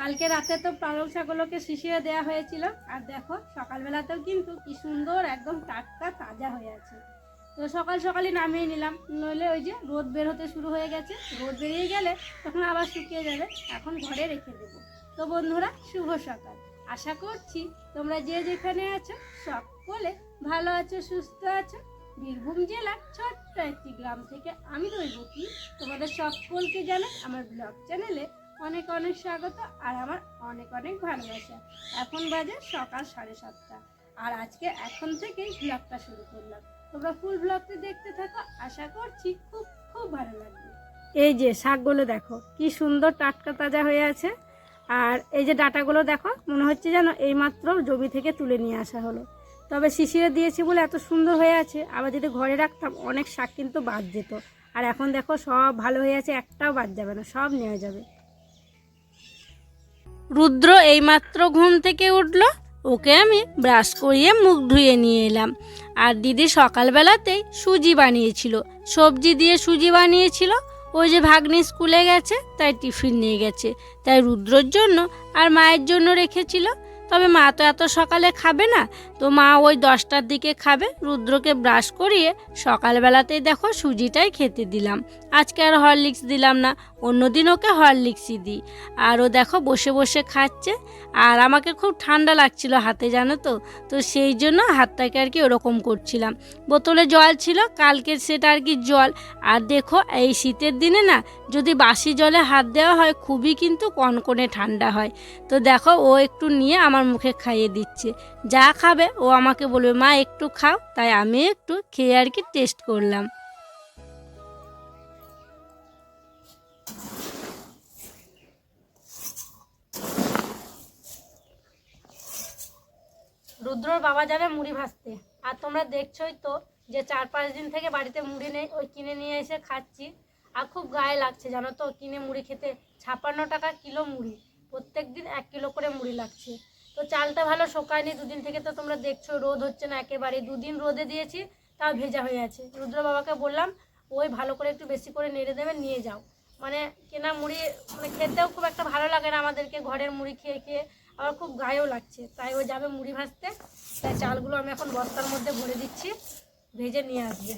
কালকে রাতে তো পালং শাকগুলোকে শিশিয়ে দেওয়া হয়েছিল। আর দেখো, সকালবেলাতেও কিন্তু কি সুন্দর একদম টাটকা তাজা হয়ে আছে। তো সকাল সকালই নামিয়ে নিলাম। নইলে ওই যে রোদ বের হতে শুরু হয়ে গেছে। রোদ বেরিয়ে গেলে তখন আবার শুকিয়ে যাবে। এখন ঘরে রেখে দেবো। তো বন্ধুরা, শুভ সকাল। আশা করছি তোমরা যে যেখানে আছো সকলে ভালো আছো, সুস্থ আছো। বীরভূম জেলার ছোট্ট একটি গ্রাম থেকে আমি রইব কি তোমাদের সকলকে জানাই আমার ব্লগ চ্যানেলে অনেক অনেক স্বাগত আর আমার অনেক অনেক ভালোবাসা। এখন বাজে সকাল সাড়ে সাতটা। আর আজকে এখন থেকেই ব্লগটা শুরু করলাম। তোমরা ফুল ব্লগটি দেখতে থাকো, আশা করছি খুব খুব ভালো লাগবে। এই যে শাকগুলো দেখো, কি সুন্দর টাটকা তাজা হয়ে আছে। আর এই যে ডাটাগুলো দেখো, মনে হচ্ছে যেন এইমাত্র জমি থেকে তুলে নিয়ে আসা হলো। তবে শিশিরে দিয়েছি বলে এত সুন্দর হয়ে আছে, আবার যদি ঘরে রাখতাম অনেক শাক কিন্তু বাদ যেত। আর এখন দেখো সব ভালো হয়ে আছে, একটাও বাদ যাবে না, সব নেওয়া যাবে। রুদ্র এইমাত্র ঘুম থেকে উঠল। ওকে আমি ব্রাশ করিয়ে মুখ ধুয়ে নিয়ে এলাম। আর দিদি সকালবেলাতেই সুজি বানিয়েছিল। সবজি দিয়ে সুজি বানিয়েছিল। ওই যে ভাগ্নি স্কুলে গেছে, তাই টিফিন নিয়ে গেছে। তাই রুদ্রর জন্য আর মায়ের জন্য রেখেছিল। তবে মা তো এত সকালে খাবে না। তো মা ওই দশটার দিকে খাবে। রুদ্রকে ব্রাশ করিয়ে সকালবেলাতেই দেখো সুজিটাই খেতে দিলাম। আজকে আর হরলিক্স দিলাম না, অন্যদিন ওকে হরলিক্সই দিই। আর ও দেখো বসে বসে খাচ্ছে। আর আমাকে খুব ঠান্ডা লাগছিল হাতে, জানো তো? তো সেই জন্য হাতটাকে আর কি ওরকম করছিলাম। বোতলে জল ছিল, কালকের সেটা আর কি জল। আর দেখো এই শীতের দিনে না, যদি বাসি জলে হাত দেওয়া হয় খুবই কিন্তু কনকনে ঠান্ডা হয়। তো দেখো ও একটু নিয়ে আমার মুখে খাইয়ে দিচ্ছে। যা খাবে, ও আমাকে বলবে, মা, একটু খাও। তাই আমি একটু খেয়ে আর কি টেস্ট করলাম। রুদ্রর বাবা যাবে মুড়ি ভাজতে। আর তোমরা দেখছোই তো যে চার পাঁচ দিন থেকে বাড়িতে মুড়ি নেই, ওই কিনে নিয়ে এসে খাচ্ছি। আর খুব গায়ে লাগছে, জানো তো, কিনে মুড়ি খেতে। ছাপ্পান্ন টাকা কিলো মুড়ি প্রত্যেক দিন এক কিলো করে মুড়ি লাগছে। তো চালটা ভালো শোকায়নি, দুদিন থেকে তো তোমরা দেখছ, রোদ হচ্ছে না একেবারে। দুদিন রোদে দিয়েছি, তাও ভেজা হয়ে আছে। রুদ্র বাবাকে বললাম, ওই ভালো করে একটু বেশি করে নেড়ে দেবে, নিয়ে যাও। মানে কেনা মুড়ি মানে খেতেও খুব একটা ভালো লাগে না আমাদেরকে, ঘরের মুড়ি খেয়ে খেয়ে। আবার খুব গায়েও লাগছে, তাই ও যাবে মুড়ি ভাজতে। তাই চালগুলো আমি এখন বস্তার মধ্যে ভরে দিচ্ছি, ভেজে নিয়ে আসবে।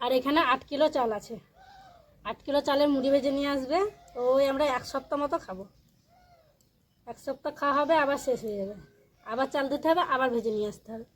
আর এখানে আট কিলো চাল আছে। আট কিলো চালের মুড়ি ভেজে নিয়ে আসবে। তো ওই আমরা এক সপ্তাহ মতো খাব। এক সপ্তাহ খাওয়া হবে, আবার শেষ হয়ে যাবে। আবার চাল দিতে হবে, আবার ভেজে নিয়ে আসতে হবে।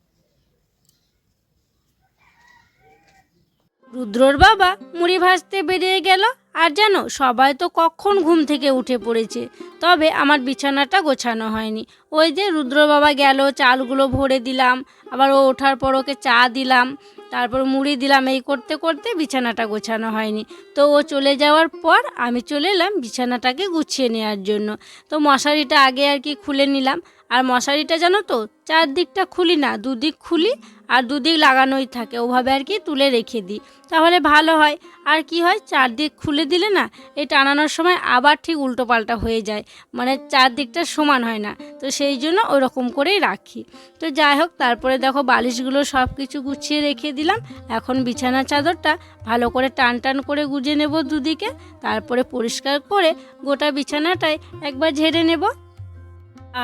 রুদ্রর বাবা মুড়ি ভাজতে বেরিয়ে গেল। আর জানো, সবাই তো কখন ঘুম থেকে উঠে পড়েছে। তবে আমার বিছানাটা গোছানো হয়নি। ওই যে রুদ্র বাবা গেল, চালগুলো ভরে দিলাম, আবার ও ওঠার পর ওকে চা দিলাম, তারপর মুড়ি দিলাম, এই করতে করতে বিছানাটা গোছানো হয়নি। তো ও চলে যাওয়ার পর আমি চলে এলাম বিছানাটাকে গুছিয়ে নেওয়ার জন্য। তো মশারিটা আগে আর কি খুলে নিলাম। আর মশারিটা জানো তো, চারদিকটা খুলি না, দুদিক খুলি আর দুদিক লাগানোই থাকে, ওভাবে আর কি তুলে রেখে দিই। তাহলে ভালো হয়। আর কি হয়, চারদিক খুলে দিলে না, এই টানানোর সময় আবার ঠিক উল্টো পাল্টা হয়ে যায় মানে চারদিকটা সমান হয় না। তো সেই জন্য ওরকম করেই রাখি। তো যাই হোক, তারপরে দেখো বালিশগুলো সব কিছু গুছিয়ে রেখে দিলাম। এখন বিছানা চাদরটা ভালো করে টান টান করে গুজে নেব দুদিকে। তারপরে পরিষ্কার করে গোটা বিছানাটাই একবার ঝেড়ে নেব।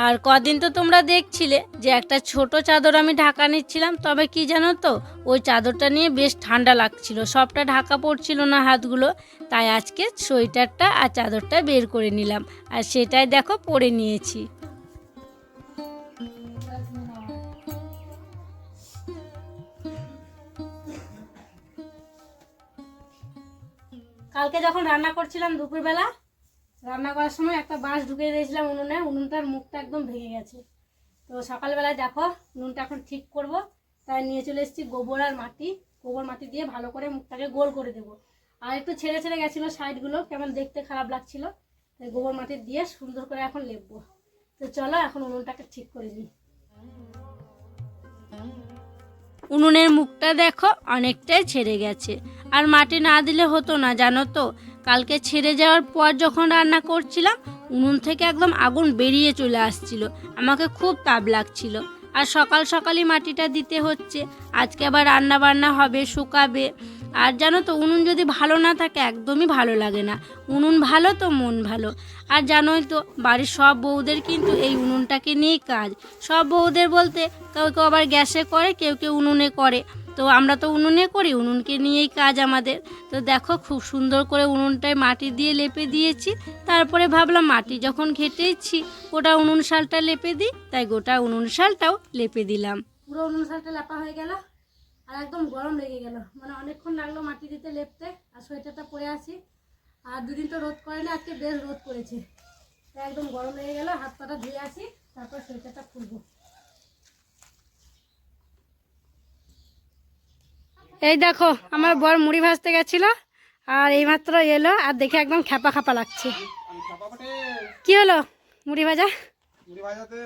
আর কদিন তো তোমরা দেখছিলে যে একটা ছোট চাদর আমি ঢাকা নিচ্ছিলাম, তবে কি জানো তো, ওই চাদরটা নিয়ে বেশ ঠান্ডা লাগছিল, সবটা ঢাকা পড়ছিল না হাতগুলো। তাই আজকে সোয়েটারটা আর চাদরটা বের করে নিলাম, আর সেটাই দেখো পরে নিয়েছি। কালকে যখন রান্না করছিলাম দুপুরবেলা, রান্না করার সময় একটা বাঁশ ঢুকিয়ে দিয়েছিলাম উনুনে, উনুনটার মুখটা একদম ভেঙে গেছে। তো সকালবেলায় দেখো, উনুনটা এখন ঠিক করব, তাই নিয়ে চলে এসেছি গোবর আর মাটি। গোবর মাটি দিয়ে ভালো করে মুখটাকে গোল করে দেবো। আর একটু ছেড়ে ছেড়ে গেছিল সাইডগুলো, কেমন দেখতে খারাপ লাগছিল। তাই গোবর মাটি দিয়ে সুন্দর করে এখন লেপবো। তো চলো এখন উনুনটাকে ঠিক করে নিই। উনুনের মুখটা দেখো, অনেকটাই ছেড়ে গেছে। আর মাটি না দিলে হতো না, জানো তো? কালকে ছেড়ে যাওয়ার পর যখন রান্না করছিলাম, উনুন থেকে একদম আগুন বেরিয়ে চলে আসছিল। আমাকে খুব তাপ লাগছিল। আর সকাল সকালই মাটিটা দিতে হচ্ছে। আজকে আবার রান্না বান্না হবে, শুকাবে। আর জানো তো, উনুন যদি ভালো না থাকে, একদমই ভালো লাগে না। উনুন ভালো তো মন ভালো। আর জানোই তো, বাড়ির সব বউদের কিন্তু এই উনুনটাকে নিয়েই কাজ। সব বউদের বলতে, কেউ কেউ আবার গ্যাসে করে, কেউ কেউ উনুনে করে। তো আমরা তো উনুনে করি, উনুনকে নিয়েই কাজ আমাদের। তো দেখো, খুব সুন্দর করে উনুনটায় মাটি দিয়ে লেপে দিয়েছি। তারপরে ভাবলাম, মাটি যখন ঘেটেছি গোটা উনুন শালটা লেপে দিই। তাই গোটা উনুন শালটাও লেপে দিলাম। পুরো উনুন শালটা লেপা হয়ে গেল। আর একদম গরম লেগে গেল। মানে অনেকক্ষণ লাগল মাটি দিতে লেপতে আর সোয়েটারটা পরে আছি। আর দুদিন তো রোদ করে না আজকে বেশ রোদ করেছে। তাই একদম গরম লেগে গেল হাত পাটা ধুয়ে আসি তারপর সোয়েটারটা খুলবো। এই দেখো আমার বর মুড়ি ভাজতে গেছিল আর এইমাত্র এলো আর দেখে একদম খ্যাপা খাপা লাগছে। কি হলো মুড়ি ভাজা? মুড়ি ভাজাতে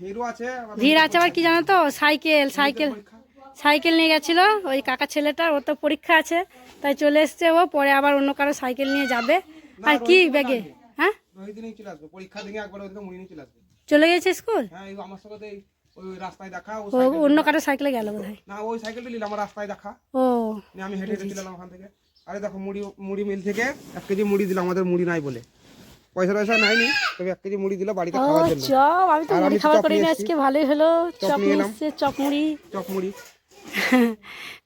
ভিড়ও আছে ভিড় আছে আবার কি জানো তো? Cycle cycle. সাইকেল নিয়ে গেছিল ওই কাকা ছেলেটার ওর তো পরীক্ষা আছে তাই চলে এসছে ও পরে আবার অন্য কারও সাইকেল নিয়ে যাবে। আর কি ব্যাগে? হ্যাঁ? চলে গেছে স্কুল? হ্যাঁ ও ও অন্য কারও সাইকেলে গেল বোধ হয় না ওই সাইকেলটা নিলাম রাস্তায় দেখা। ও আমি হেঁটে হেঁটে চলে ওখান থেকে। আরে দেখো মুড়ি মুড়ি মিল থেকে এক কেজি মুড়ি দিলাম আমাদের মুড়ি নাই বলে। পয়সা টয়সা নাইনি তবে এক কেজি মুড়ি দিল বাড়িতে ও খাওয়ার জন্য। চপ আমি তো মুড়ি চপ করিনি আজকে ভালোই হলো। চপ নিয়ে। চপ মুড়ি। চপ মুড়ি।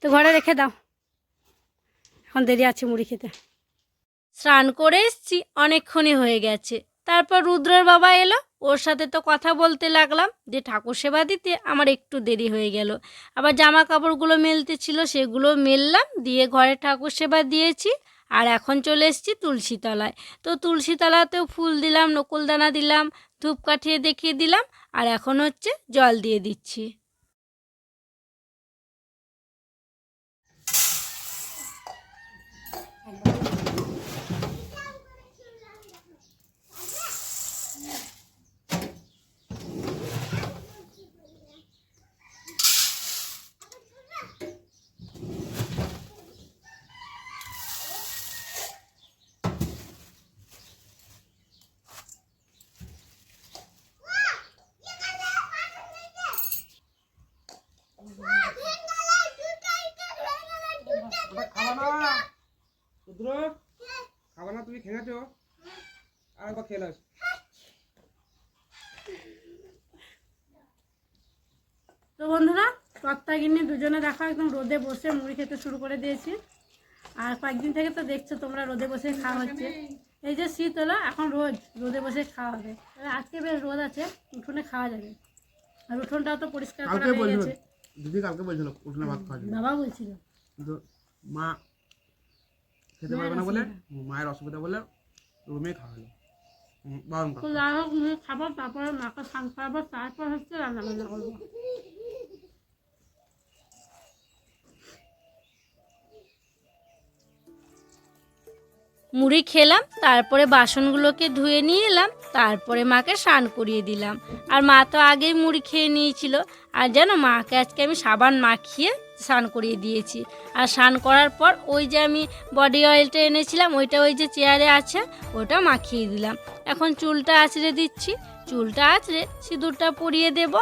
তো ঘরে রেখে দাও। এখন দেরি আছে মুড়ি খেতে। স্নান করে এসছি, অনেকক্ষণই হয়ে গেছে। তারপর রুদ্রর বাবা এলো, ওর সাথে তো কথা বলতে লাগলাম যে ঠাকুর সেবা দিতে আমার একটু দেরি হয়ে গেল। আবার জামা কাপড়গুলো মেলতে ছিল, সেগুলো মেললাম, দিয়ে ঘরে ঠাকুর সেবা দিয়েছি, আর এখন চলে এসেছি তুলসীতলায়। তো তুলসীতলাতেও ফুল দিলাম, নকুলদানা দিলাম ধূপ কাঠিয়ে দেখিয়ে দিলাম, আর এখন হচ্ছে জল দিয়ে দিচ্ছি ওটা খাবা না রুদ্র খাবা না তুমি খেয়েছো আর একবার খেয়ে নাও। তো বন্ধুরা গিন্নি দুজনে দেখো একদম রোদে বসে মুড়ি খেতে শুরু করে দিয়েছি। আর কয়েকদিন থেকে তো দেখছ তোমরা রোদে বসে খাওয়া হচ্ছে। এই যে শীত হলো এখন রোজ রোদে বসে খাওয়া হবে। আজকে বেশ রোদ আছে উঠোনে খাওয়া যাবে। আর উঠোনটাও তো পরিষ্কার করা হয়ে গেছে। দিদি কালকে বলছিল উঠলে ভাত খাওয়ার জন্য বাবা বলছিল। কিন্তু মা খেতে পারবে না বলে মায়ের অসুবিধা বলে রুমে খাওয়ালো বারণ যাই হোক খাব তারপরে মাকে করাবো তারপর হচ্ছে রান্না বান্না করব। মুড়ি খেলাম, তারপরে বাসনগুলোকে ধুয়ে নিয়ে এলাম, তারপরে মাকে স্নান করিয়ে দিলাম। আর মা তো আগেই মুড়ি খেয়ে নিয়েছিল। আর যেন মাকে আজকে আমি সাবান মাখিয়ে স্নান করিয়ে দিয়েছি। আর স্নান করার পর ওই যে আমি বডি অয়েলটা এনেছিলাম, ওইটা ওই যে চেয়ারে আছে, ওটা মাখিয়ে দিলাম। এখন চুলটা আঁচড়ে দিচ্ছি। চুলটা আঁচড়ে সিঁদুরটা পরিয়ে দেব।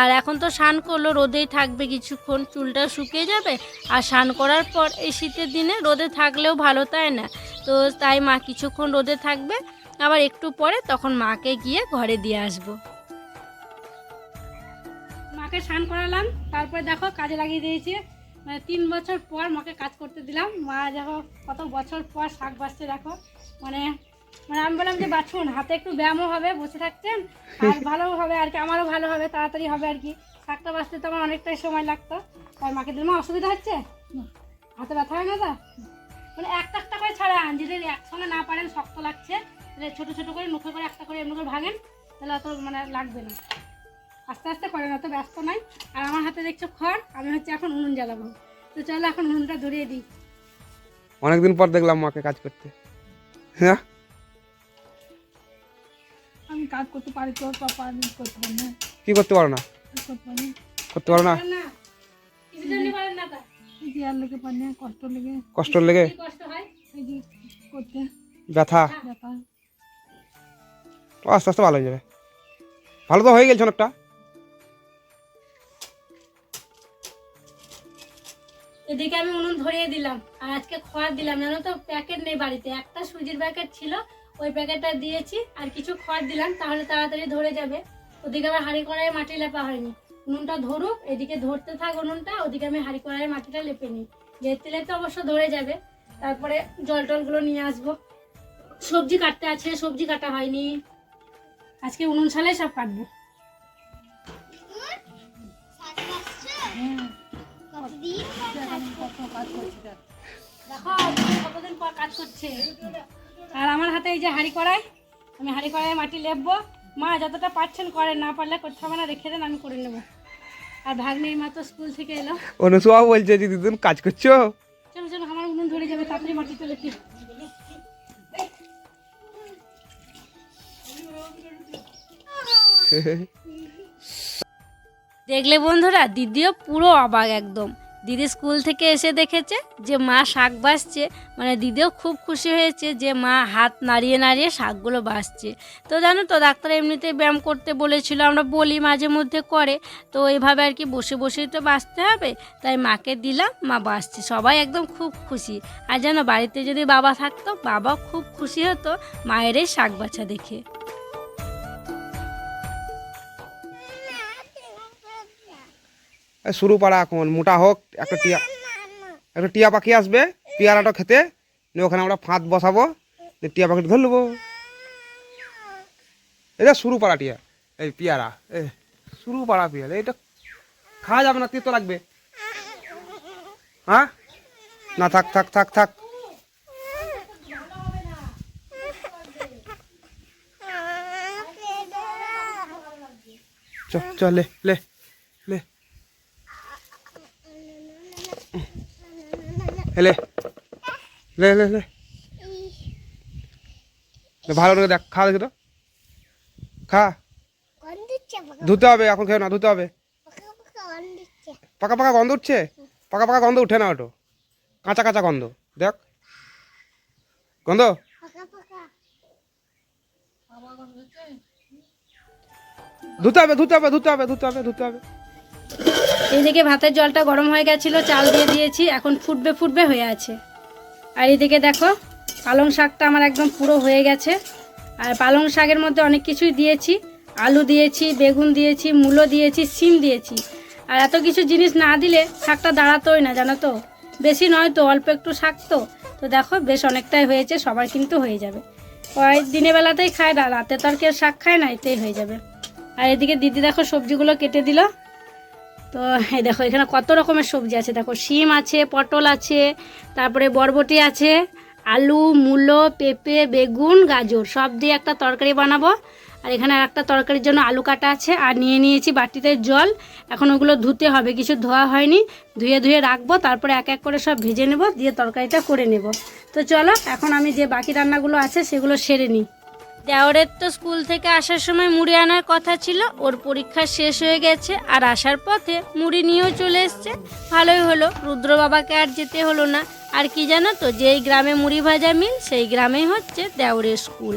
আর এখন তো স্নান করল, রোদেই থাকবে কিছুক্ষণ, চুলটা শুকিয়ে যাবে। আর স্নান করার পর এই শীতের দিনে রোদে থাকলেও ভালো, তাই না? তো তাই মা কিছুক্ষণ রোদে থাকবে, আবার একটু পরে তখন মাকে গিয়ে ঘরে দিয়ে আসব। মাকে স্নান করালাম, তারপরে দেখো কাজে লাগিয়ে দিয়েছি। মানে তিন বছর পর মাকে কাজ করতে দিলাম। মা দেখো কত বছর পর শাক বাঁচছে দেখো। মানে মানে আমি বললাম যে, বাছুন, হাতে একটু ব্যায়ামও হবে, বসে থাকতেন আর ভালো হবে, আর কি, আমারও ভালো হবে, তাড়াতাড়ি হবে আর কি। শাকটা বাঁচতে তো আমার অনেকটাই সময় লাগতো। তাই মাকে দিলাম অসুবিধা হচ্ছে? হাতে ব্যথা হয় না তো? মানে একটা একটা করে ছাড়ান যদি একসঙ্গে না পারেন, শক্ত লাগছে, তাহলে ছোটো ছোটো করে, মুখে করে, একটা করে এমনি করে ভাঙেন তাহলে অত মানে লাগবে না। আস্তে আস্তে করেন, অত ব্যস্ত নাই আর আমার হাতে দেখছ খড়, আমি হচ্ছে এখন উনুন জ্বালাবো। তো চলো এখন উনুনটা ধরিয়ে দিই। অনেকদিন পর দেখলাম মাকে কাজ করতে। হ্যাঁ? কাজ করতে পারি করতে পারি না। কি করতে পারো না? করতে পারো। না? কষ্ট লেগে। ব্যথা? আস্তে আস্তে ভালো হয়ে যাবে। ভালো তো হয়ে গেছে অনেকটা। এদিকে আমি উনুন ধরিয়ে দিলাম। আর আজকে খড় দিলাম। জানো তো প্যাকেট নেই বাড়িতে। একটা সুজির প্যাকেট ছিল। ওই প্যাকেটটা দিয়েছি আর কিছু খড় দিলাম তাহলে তাড়াতাড়ি ধরে যাবে। ওদিকে আবার হাঁড়ি কড়াই মাটি লেপা হয়নি। উনুনটা ধরুক এদিকে ধরতে থাক উনুনটা ওদিকে আমি হাঁড়ি কড়াই মাটিটা লেপে নিই। লেপতে লেপতে অবশ্য ধরে যাবে তারপরে জল টলগুলো নিয়ে আসব। সবজি কাটতে আছে সবজি কাটা হয়নি। আজকে উনুন সালে সব কাটবো। দেখো কতদিন পর কাজ করছে? আর আমার হাতে এই যে হাঁড়ি কড়াই আমি হাঁড়ি কড়াই মাটি লেপবো। মা যতটা পারছেন করেন না পারলে করতে হবে না রেখে দেন আমি করে নেব। আর ভাগ্নের মা তো স্কুল থেকে এলো। অনুসুয়া বলছে যে দিদুন কাজ করছ? চলো চলো আমার উনুন ধরে যাবে তাড়াতাড়ি মাটিটা লেপি দেখলে বন্ধুরা দিদিও পুরো অবাক একদম। দিদি স্কুল থেকে এসে দেখেছে যে মা শাক বাসছে মানে দিদিও খুব খুশি হয়েছে যে মা হাত নাড়িয়ে নাড়িয়ে শাকগুলো বাসছে তো জানো তো, ডাক্তার এমনিতেই ব্যায়াম করতে বলেছিল, আমরা বলি মাঝে মধ্যে করে। তো এইভাবে আর কি বসে বসেই তো বাঁচতে হবে, তাই মাকে দিলাম, মা বাসছে সবাই একদম খুব খুশি। আর জানো, বাড়িতে যদি বাবা থাকতো বাবা খুব খুশি হতো মায়ের এই শাক বাছা দেখে। শুরু পাড়া এখন। মোটা হোক, একটা টিয়া একটা টিয়া পাখি আসবে, পেয়ারাটা খেতে। ওখানে আমরা ফাঁদ বসাবো টিয়া পাখিটা ধরে নেব এটা শুরু পাড়া টিয়া, এই পেয়ারা, এ, শুরু পাড়া পেয়ারা, এটা খাওয়া যাবে না, তেতো লাগবে। হ্যাঁ? না, থাক থাক থাক থাক। চ চ লে লে। লে লে লে লে লে লে, ভালো করে দেখ খা দেখি তো। খা। ধুতে হবে এখন খেয়ে না ধুতে হবে। পাকা পাকা গন্ধ উঠছে? পাকা পাকা গন্ধ উঠে না ওটো। কাঁচা কাঁচা গন্ধ। দেখ। গন্ধ? ধুতে হবে ধুতে হবে ধুতে হবে ধুতে হবে ধুতে হবে। এইদিকে ভাতের জলটা গরম হয়ে গেছিল, চাল দিয়ে দিয়েছি, এখন ফুটবে ফুটবে হয়ে আছে। আর এইদিকে দেখো, পালং শাকটা আমার একদম পুরো হয়ে গেছে। আর পালং শাকের মধ্যে অনেক কিছুই দিয়েছি। আলু দিয়েছি, বেগুন দিয়েছি, মূলো দিয়েছি সিম দিয়েছি। আর এত কিছু জিনিস না দিলে শাকটা দাঁড়াতোই না, জানো তো? বেশি নয় তো, অল্প একটু শাক তো। তো দেখো, বেশ অনেকটাই হয়েছে, সবার কিন্তু হয়ে যাবে। ওই দিনের বেলাতেই খায় না, রাতে তো আর কেউ শাক খায় না, এতেই হয়ে যাবে। আর এদিকে দিদি দেখো সবজিগুলো কেটে দিল। তো এই দেখো, এখানে কত রকমের সবজি আছে। দেখো, শিম আছে, পটল আছে, তারপরে বরবটি আছে, আলু, মূলো, পেঁপে, বেগুন, গাজর, সব দিয়ে একটা তরকারি বানাবো। আর এখানে একটা তরকারির জন্য আলু কাটা আছে, আর নিয়ে নিয়েছি বাটিতে জল। এখন ওগুলো ধুতে হবে, কিছু ধোয়া হয়নি। ধুয়ে ধুয়ে রাখব, তারপরে এক এক করে সব ভেজে নেব, দিয়ে তরকারিটা করে নেব। তো চলো, এখন আমি যে বাকি রান্নাগুলো আছে, সেগুলো সেরে নিই। দেওরের তো স্কুল থেকে আসার সময় মুড়ি আনার কথা ছিল, ওর পরীক্ষা শেষ হয়ে গেছে আর আসার পথে মুড়ি নিয়েও চলে এসছে। ভালোই হলো রুদ্র বাবাকে আর যেতে হলো না। আর কি জানো তো, যেই গ্রামে মুড়ি ভাজা মিল, সেই গ্রামেই হচ্ছে দেওরের স্কুল।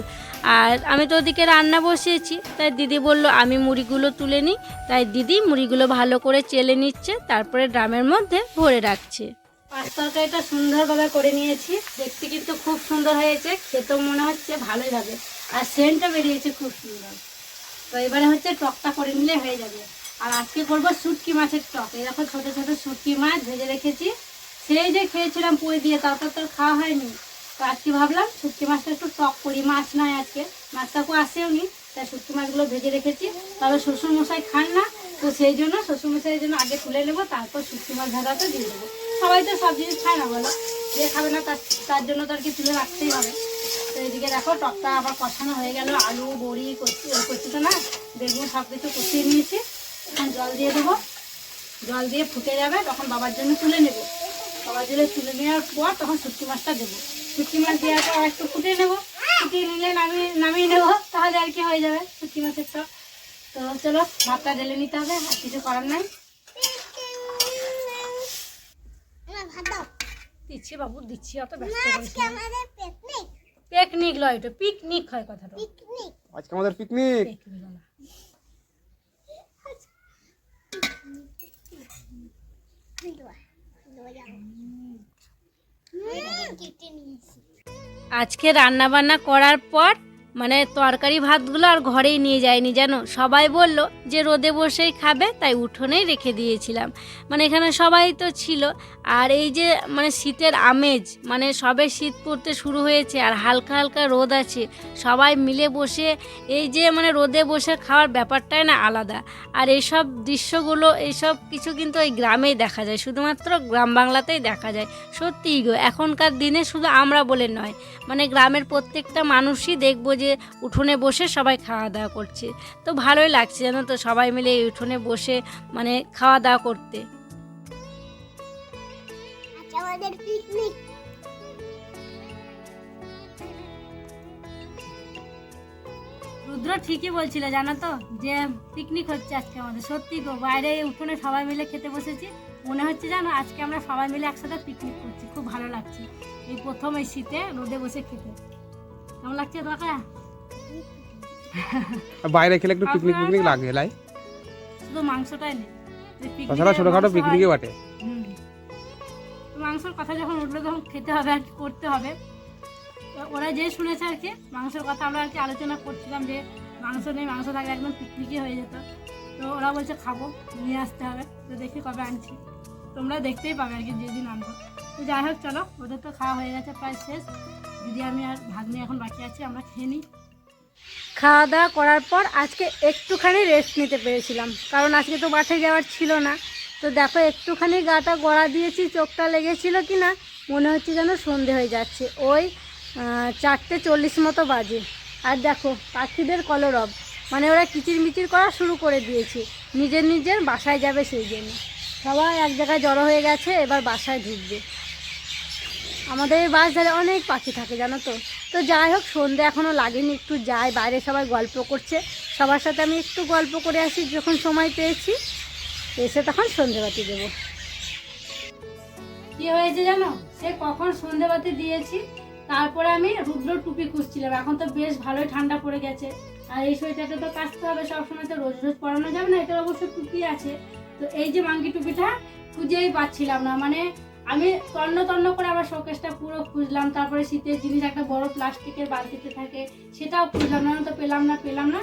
আর আমি তো ওদিকে রান্না বসিয়েছি, তাই দিদি বলল, আমি মুড়িগুলো তুলে নিই। তাই দিদি মুড়িগুলো ভালো করে চেলে নিচ্ছে, তারপরে ড্রামের মধ্যে ভরে রাখছে। পাঁচ তরকারিটা সুন্দরভাবে করে নিয়েছি, দেখতে কিন্তু খুব সুন্দর হয়েছে, খেতেও মনে হচ্ছে ভালোই হবে। আর সেন্টটা বেরিয়েছে খুব সুন্দর। তো এবারে হচ্ছে টকটা করে নিলে হয়ে যাবে। আর আজকে করব শুটকি মাছের টক। দেখো ছোটো ছোটো শুটকি মাছ ভেজে রেখেছি। সেই যে খেয়েছিলাম পুঁই দিয়ে তাও তো আর খাওয়া হয়নি। তো আজকে ভাবলাম শুটকি মাছটা একটু টক করি। মাছ নয় আজকে। মাছটাকেও আসেও নি, তাই শুটকি মাছগুলো ভেজে রেখেছি। তবে শ্বশুর মশাই খান না, তো সেই জন্য শ্বশুর মশাইয়ের জন্য আগে তুলে নেব, তারপর শুটকি মাছ ভাজাটা দিয়ে দেবো। সবাই তো সব জিনিস খায় না বলো? যে খাবে না তার তার জন্য তো আর কি তুলে রাখতেই হবে। এদিকে দেখো টকটা আবার কষানো হয়ে গেল। আলু বড়ি কচি কচুটা না বেগুন সব কিছু কষিয়ে নিয়েছি। এখন জল দিয়ে দেবো। জল দিয়ে ফুটে যাবে তখন বাবার জন্য তুলে নেব। বাবার জন্য তুলে নেওয়ার পর তখন শুটকি মাছটা দেবো। শুটকি মাছ দেওয়ার পর একটু ফুটিয়ে নেব। ফুটিয়ে নিলে নামিয়ে নামিয়ে নেব তাহলে আর কি হয়ে যাবে শুটকি মাছের টক তো চলো ভাতটা ঢেলে নিতে হবে আর কিছু করার নাই। দিচ্ছি বাবু দিচ্ছি অত ব্যস্ত পিকনিক লয় এটা পিকনিক হয় কথাটা। আজকে আমাদের পিকনিক পিকনিক আজকে রান্না বান্না করার পর মানে তরকারি ভাতগুলো আর ঘরেই নিয়ে যায়নি, জানো? সবাই বলল যে রোদে বসেই খাবে, তাই উঠোনেই রেখে দিয়েছিলাম। মানে এখানে সবাই তো ছিল। আর এই যে মানে শীতের আমেজ মানে সবে শীত পড়তে শুরু হয়েছে আর হালকা হালকা রোদ আছে, সবাই মিলে বসে এই যে মানে রোদে বসে খাওয়ার ব্যাপারটাই না আলাদা। আর এইসব দৃশ্যগুলো, এইসব কিছু কিন্তু ওই গ্রামেই দেখা যায়, শুধুমাত্র গ্রাম বাংলাতেই দেখা যায়। সত্যিই গো, এখনকার দিনে শুধু আমরা বলে নয় মানে গ্রামের প্রত্যেকটা মানুষই দেখব যে উঠোনে বসে সবাই খাওয়া দাওয়া করছে। তো ভালোই লাগছে জানো তো সবাই মিলে এই উঠোনে বসে মানে খাওয়া দাওয়া করতে আমাদের পিকনিক রুদ্র ঠিকই বলছিল জানো তো যে পিকনিক হচ্ছে আজকে আমাদের। সত্যি গো বাইরে উঠোনে সবাই মিলে খেতে বসেছি। মনে হচ্ছে জানো আজকে আমরা সবাই মিলে একসাথে পিকনিক করছি খুব ভালো লাগছে। এই প্রথম এই শীতে রোদে বসে খেতে। কেমন লাগছে তোমাকে? বাইরে খেলে একটু পিকনিক পিকনিক লাগে লাই। শুধু মাংসটাই নেই। তাছাড়া ছোটখাটো পিকনিকে বাটে। মাংসের কথা যখন উঠল তখন খেতে হবে আর করতে হবে। ওরা যে শুনেছে আর কি মাংসের কথা আমরা আর কি আলোচনা করছিলাম যে মাংস নেই মাংস থাকলে একদম পিকনিকই হয়ে যেত। তো ওরা বলছে খাব নিয়ে আসতে হবে। তো দেখি কবে আনছি। তোমরা দেখতেই পাবে আর কি যেদিন আনব। তো যাই হোক চলো ওদের তো খাওয়া হয়ে গেছে প্রায় শেষ। দিদি আমি আর ভাগ্নি এখন বাকি আছি, আমরা খেয়ে নিই। খাওয়া দাওয়া করার পর আজকে একটুখানি রেস্ট নিতে পেরেছিলাম, কারণ আজকে তো মাঠে যাওয়ার ছিল না। তো দেখো, একটুখানি গাটা গড়া দিয়েছি, চোখটা লেগেছিল কি না মনে হচ্ছে যেন সন্ধে হয়ে যাচ্ছে। ওই চারটে চল্লিশ মতো বাজে। আর দেখো, পাখিদের কলরব মানে ওরা কিচির মিচির করা শুরু করে দিয়েছে। নিজের নিজের বাসায় যাবে সেই জন্য। সবাই এক জায়গায় জড়ো হয়ে গেছে, এবার বাসায় ঢুকবে। আমাদের এই বাস ধারে অনেক পাখি থাকে, জানো তো? তো যাই হোক, সন্ধে এখনও লাগেনি, একটু যাই, বাইরে সবাই গল্প করছে। সবার সাথে আমি একটু গল্প করে আসি, যখন সময় পেয়েছি, এসে তখন সন্ধেবাতি দেবো। কি হয়েছে জানো? সে কখন সন্ধেবাতি দিয়েছি, তারপরে আমি রুদ্র টুপি খুঁজছিলাম। এখন তো বেশ ভালোই ঠান্ডা পড়ে গেছে। আর এই সোয়েটারটা তো কাচতে হবে, সবসময় তো রোজ রোজ পরানো যাবে না, এটার অবশ্য টুপি আছে। তো এই যে মাঙ্কি টুপিটা খুঁজেই পাচ্ছিলাম না মানে আমি তন্ন তন্ন করে আমার শোকেসটা পুরো খুঁজলাম, তারপরে শীতের জিনিস, একটা বড় প্লাস্টিকের বালতিতে থাকে, সেটাও খুঁজলাম না তো পেলাম না পেলাম না।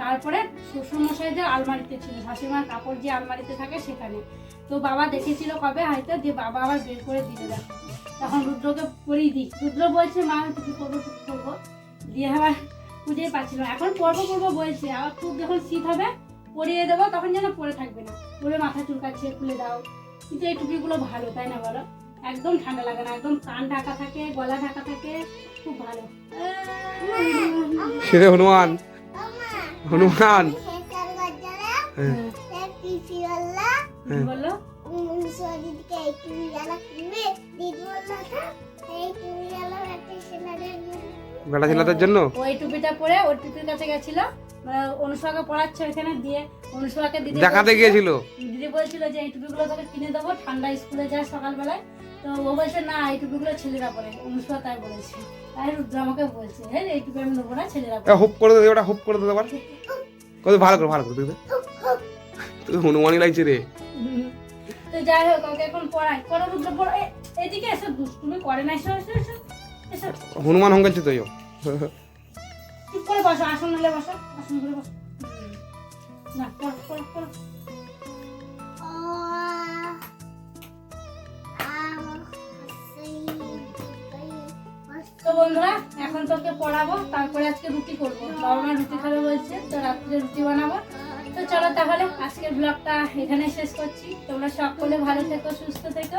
তারপরে শ্বশুরমশাইদের আলমারিতে ছিল, শাশুড়িমার কাপড় যে আলমারিতে থাকে সেখানে। তো বাবা দেখেছিল কবে? হয়তো যে বাবা আবার বের করে দিল দেখো তখন রুদ্রকে পরিয়ে দিই, রুদ্র বলছে, মা, আমি টুপি করব টুপি করব। দিয়ে আবার খুঁজেই পাচ্ছিল। এখন পরবো পরবো বলছে, আবার খুব যখন শীত হবে, পরিয়ে দেবো, তখন যেন পরে থাকবে না। পরে মাথা চুলকাচ্ছে, খুলে দাও। কিন্তু এই টুপিগুলো ভালো তাই না বলো? একদম ঠান্ডা লাগে না একদম কান ঢাকা থাকে গলা ঢাকা থাকে খুব ভালো। সেরে হনুমান। হনুমান। হ্যাঁ, হ্যাঁ। কিনবে দিদি বলল? এই একটা ছেলেদের বেটা ছেলেদের জন্য? ওই টুপিটা পরে ওই টুপির কাছে গেছিল। মানে অনুষ্কাকে পড়াচ্ছে ওখানে দিয়ে অনুষ্কাকে দিদি দেখাতে গিয়েছিল? দিদি বলছিল যে এই টুপিগুলো তোকে কিনে দেবো ঠান্ডা স্কুলে যায় সকালবেলায়। তো ও বলছে না এই টুপিগুলো ছেলেরা পরে। অনুষ্কা তাই বলেছে। তাই রুদ্র আমাকে বলছে হ্যাঁ এই টুপি আমি নেব না ছেলেরা হুপ করে দে ওটা হুপ করে দে আবার। কত ভালো করে ভালো করে দেখবে। তুই হনুমানই লাগছে রে। তো যাই হোক ওকে এখন পড়াই। করো রুদ্র পড়ো। এদিকে এসো দুষ্টুমি করে না এসো এসো। হনুমান হঙ্গেছে তো তো বন্ধুরা, এখন তোকে পড়াবো, তারপরে আজকে রুটি করব। বাবা মা রুটি খাবে বলছে, তো রাত্রে রুটি বানাবো। তো চলো তাহলে, আজকের ব্লগটা এখানে শেষ করছি। তোমরা সকলে ভালো থেকো, সুস্থ থেকো।